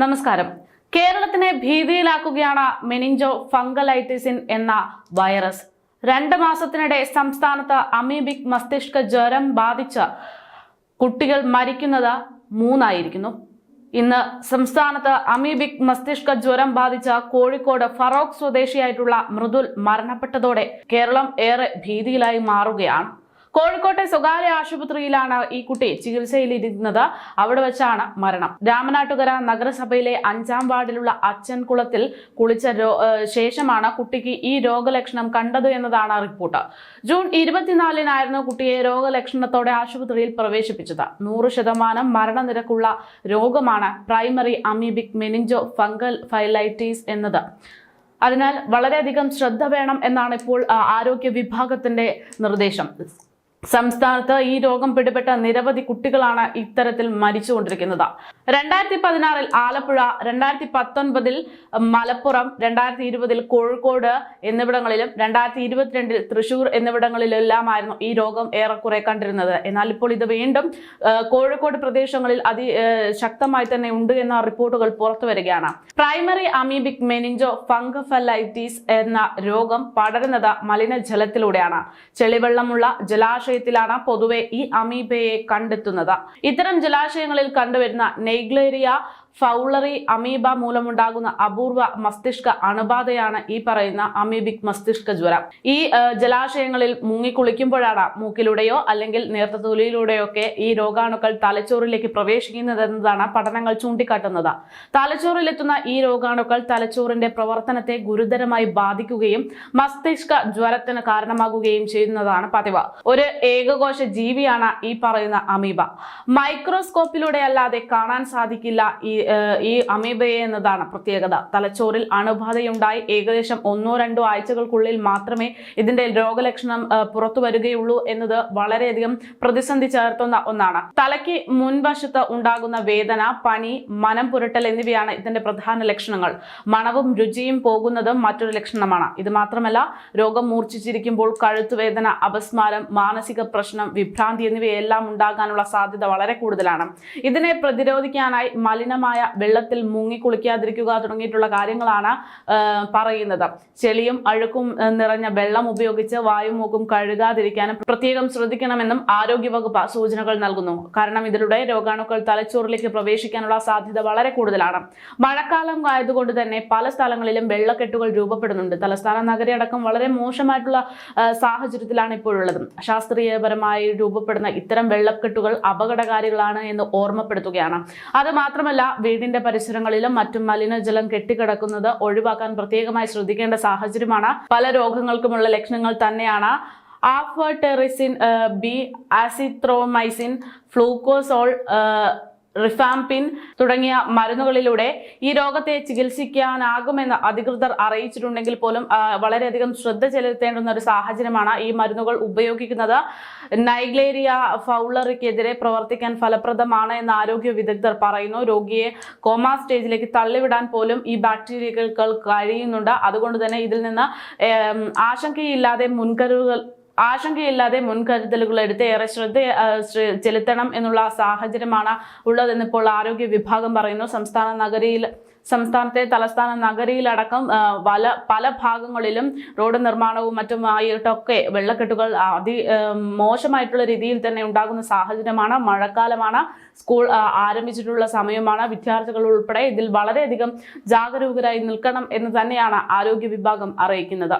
നമസ്കാരം. കേരളത്തിനെ ഭീതിയിലാക്കുകയാണ് മെനിഞ്ചോ ഫംഗലൈറ്റിസിൻ എന്ന വൈറസ്. രണ്ട് മാസത്തിനിടെ സംസ്ഥാനത്ത് അമീബിക് മസ്തിഷ്ക ജ്വരം ബാധിച്ച കുട്ടികൾ മരിക്കുന്നത് മൂന്നായിരിക്കുന്നു. ഇന്ന് സംസ്ഥാനത്ത് അമീബിക് മസ്തിഷ്ക ജ്വരം ബാധിച്ച കോഴിക്കോട് ഫറോക്ക് സ്വദേശിയായിട്ടുള്ള മൃദുൽ മരണപ്പെട്ടതോടെ കേരളം ഏറെ ഭീതിയിലായി മാറുകയാണ്. കോഴിക്കോട്ടെ സ്വകാര്യ ആശുപത്രിയിലാണ് ഈ കുട്ടി ചികിത്സയിലിരുന്നത് അവിടെ വെച്ചാണ് മരണം. രാമനാട്ടുകര നഗരസഭയിലെ അഞ്ചാം വാർഡിലുള്ള അച്ഛൻ കുളത്തിൽ കുളിച്ച ശേഷമാണ് കുട്ടിക്ക് ഈ രോഗലക്ഷണം കണ്ടത് എന്നതാണ് റിപ്പോർട്ട്. ജൂൺ ഇരുപത്തിനാലിനായിരുന്നു കുട്ടിയെ രോഗലക്ഷണത്തോടെ ആശുപത്രിയിൽ പ്രവേശിപ്പിച്ചത്. നൂറ് ശതമാനം മരണനിരക്കുള്ള രോഗമാണ് primary amoebic meningoencephalitis എന്നത്. അതിനാൽ വളരെയധികം ശ്രദ്ധ വേണം എന്നാണ് ഇപ്പോൾ ആരോഗ്യ വിഭാഗത്തിന്റെ നിർദ്ദേശം. സംസ്ഥാനത്ത് ഈ രോഗം പിടിപെട്ട നിരവധി കുട്ടികളാണ് ഇത്തരത്തിൽ മരിച്ചുകൊണ്ടിരിക്കുന്നത്. രണ്ടായിരത്തി പതിനാറിൽ ആലപ്പുഴ രണ്ടായിരത്തി പത്തൊൻപതിൽ മലപ്പുറം രണ്ടായിരത്തി ഇരുപതിൽ കോഴിക്കോട് എന്നിവിടങ്ങളിലും രണ്ടായിരത്തി ഇരുപത്തിരണ്ടിൽ തൃശൂർ എന്നിവിടങ്ങളിലെല്ലാമായിരുന്നു ഈ രോഗം ഏറെക്കുറെ കണ്ടിരുന്നത്. എന്നാൽ ഇപ്പോൾ ഇത് വീണ്ടും കോഴിക്കോട് പ്രദേശങ്ങളിൽ അതി ശക്തമായി തന്നെ ഉണ്ട് എന്ന റിപ്പോർട്ടുകൾ പുറത്തു വരികയാണ്. പ്രൈമറി അമീബിക് മെനിഞ്ചോ ഫംഗഫലൈറ്റീസ് എന്ന രോഗം പടരുന്നത് മലിനജലത്തിലൂടെയാണ്. ചെളിവെള്ളമുള്ള ജലാശയത്തിലാണ് പൊതുവെ ഈ അമീബയെ കണ്ടെത്തുന്നത്. ഇത്തരം ജലാശയങ്ങളിൽ കണ്ടുവരുന്ന നെയ്ഗ്ലേരിയ ഫൗളറി അമീബ മൂലമുണ്ടാകുന്ന അപൂർവ മസ്തിഷ്ക അണുബാധയാണ് ഈ പറയുന്ന അമീബിക് മസ്തിഷ്ക ജ്വരം. ഈ ജലാശയങ്ങളിൽ മുങ്ങിക്കുളിക്കുമ്പോഴാണ് മൂക്കിലൂടെയോ അല്ലെങ്കിൽ നേർത്ത തൊലിയിലൂടെയോ ഒക്കെ ഈ രോഗാണുക്കൾ തലച്ചോറിലേക്ക് പ്രവേശിക്കുന്നതെന്നതാണ് പഠനങ്ങൾ ചൂണ്ടിക്കാട്ടുന്നത്. തലച്ചോറിലെത്തുന്ന ഈ രോഗാണുക്കൾ തലച്ചോറിന്റെ പ്രവർത്തനത്തെ ഗുരുതരമായി ബാധിക്കുകയും മസ്തിഷ്ക ജ്വരത്തിന് കാരണമാകുകയും ചെയ്യുന്നതാണ് പതിവ്. ഒരു ഏകകോശ ജീവിയാണ് ഈ പറയുന്ന അമീബ. മൈക്രോസ്കോപ്പിലൂടെ അല്ലാതെ കാണാൻ സാധിക്കില്ല ഈ ഈ അമീബയെ എന്നതാണ് പ്രത്യേകത. തലച്ചോറിൽ അണുബാധയുണ്ടായി. ഏകദേശം ഒന്നോ രണ്ടോ ആഴ്ചകൾക്കുള്ളിൽ മാത്രമേ ഇതിന്റെ രോഗലക്ഷണം പുറത്തു വരികയുള്ളൂ എന്നത് വളരെയധികം പ്രതിസന്ധി ചേർത്തുന്ന ഒന്നാണ്. തലയ്ക്ക് മുൻവശത്ത് ഉണ്ടാകുന്ന വേദന പനി മനം പുരട്ടൽ എന്നിവയാണ് ഇതിന്റെ പ്രധാന ലക്ഷണങ്ങൾ. മണവും രുചിയും പോകുന്നതും മറ്റൊരു ലക്ഷണമാണ്. ഇത് മാത്രമല്ല രോഗം മൂർച്ഛിച്ചിരിക്കുമ്പോൾ കഴുത്തുവേദന അപസ്മാരം മാനസിക പ്രശ്നം വിഭ്രാന്തി എന്നിവയെല്ലാം ഉണ്ടാകാനുള്ള സാധ്യത വളരെ കൂടുതലാണ്. ഇതിനെ പ്രതിരോധിക്കാനായി മലിനമായ വെള്ളത്തിൽ മുങ്ങി കുളിക്കാതിരിക്കുക തുടങ്ങിയിട്ടുള്ള കാര്യങ്ങളാണ് പറയുന്നത്. ചെളിയും അഴുക്കും നിറഞ്ഞ വെള്ളം ഉപയോഗിച്ച് വായും മൂക്കും കഴുകാതിരിക്കാനും പ്രത്യേകം ശ്രദ്ധിക്കണമെന്നും ആരോഗ്യവകുപ്പ് സൂചനകൾ നൽകുന്നു. കാരണം ഇതിലൂടെ രോഗാണുക്കൾ തലച്ചോറിലേക്ക് പ്രവേശിക്കാനുള്ള സാധ്യത വളരെ കൂടുതലാണ്. മഴക്കാലം ആയതുകൊണ്ട് തന്നെ പല സ്ഥലങ്ങളിലും വെള്ളക്കെട്ടുകൾ രൂപപ്പെടുന്നുണ്ട്. തലസ്ഥാന നഗരി അടക്കം വളരെ മോശമായിട്ടുള്ള സാഹചര്യത്തിലാണ് ഇപ്പോഴുള്ളത്. ശാസ്ത്രീയപരമായി രൂപപ്പെടുന്ന ഇത്തരം വെള്ളക്കെട്ടുകൾ അപകടകാരികളാണ് എന്ന് ഓർമ്മപ്പെടുത്തുകയാണ്. അത് മാത്രമല്ല വീടിന്റെ പരിസരങ്ങളിലും മറ്റും മലിനജലം കെട്ടിക്കിടക്കുന്നത് ഒഴിവാക്കാൻ പ്രത്യേകമായി ശ്രദ്ധിക്കേണ്ട സാഹചര്യമാണ്. പല രോഗങ്ങൾക്കുമുള്ള ലക്ഷണങ്ങൾ തന്നെയാണ്. ആഫ്റ്റെറിസിൻ ബി ആസിത്രോമൈസിൻ ഫ്ലൂക്കോസോൾ റിഫാംപിൻ തുടങ്ങിയ മരുന്നുകളിലൂടെ ഈ രോഗത്തെ ചികിത്സിക്കാനാകുമെന്ന് അധികൃതർ അറിയിച്ചിട്ടുണ്ടെങ്കിൽ പോലും വളരെയധികം ശ്രദ്ധ ചെലുത്തേണ്ടുന്ന ഒരു സാഹചര്യമാണ് ഈ മരുന്നുകൾ ഉപയോഗിക്കുന്നത്. നൈഗ്ലേരിയ ഫൗളറിക്കെതിരെ പ്രവർത്തിക്കാൻ ഫലപ്രദമാണ് എന്ന് ആരോഗ്യ വിദഗ്ധർ പറയുന്നു. രോഗിയെ കോമ സ്റ്റേജിലേക്ക് തള്ളിവിടാൻ പോലും ഈ ബാക്ടീരിയകൾ കഴിയുന്നുണ്ട്. അതുകൊണ്ട് തന്നെ ഇതിൽ നിന്ന് ആശങ്കയില്ലാതെ മുൻകരുതൽ ആശങ്കയില്ലാതെ മുൻകരുതലുകൾ എടുത്ത് ഏറെ ശ്രദ്ധ ചെലുത്തണം എന്നുള്ള സാഹചര്യമാണ് ഉള്ളതെന്ന് ഇപ്പോൾ ആരോഗ്യ വിഭാഗം പറയുന്നു. സംസ്ഥാന നഗരിയിൽ സംസ്ഥാനത്തെ തലസ്ഥാന നഗരിയിലടക്കം പല പല ഭാഗങ്ങളിലും റോഡ് നിർമ്മാണവും മറ്റുമായിട്ടൊക്കെ വെള്ളക്കെട്ടുകൾ അതി മോശമായിട്ടുള്ള രീതിയിൽ തന്നെ ഉണ്ടാകുന്ന സാഹചര്യമാണ്. മഴക്കാലമാണ് സ്കൂൾ ആരംഭിച്ചിട്ടുള്ള സമയമാണ്. വിദ്യാർത്ഥികൾ ഉൾപ്പെടെ ഇതിൽ വളരെയധികം ജാഗരൂകരായി നിൽക്കണം എന്ന് തന്നെയാണ് ആരോഗ്യ വിഭാഗം അറിയിക്കുന്നത്.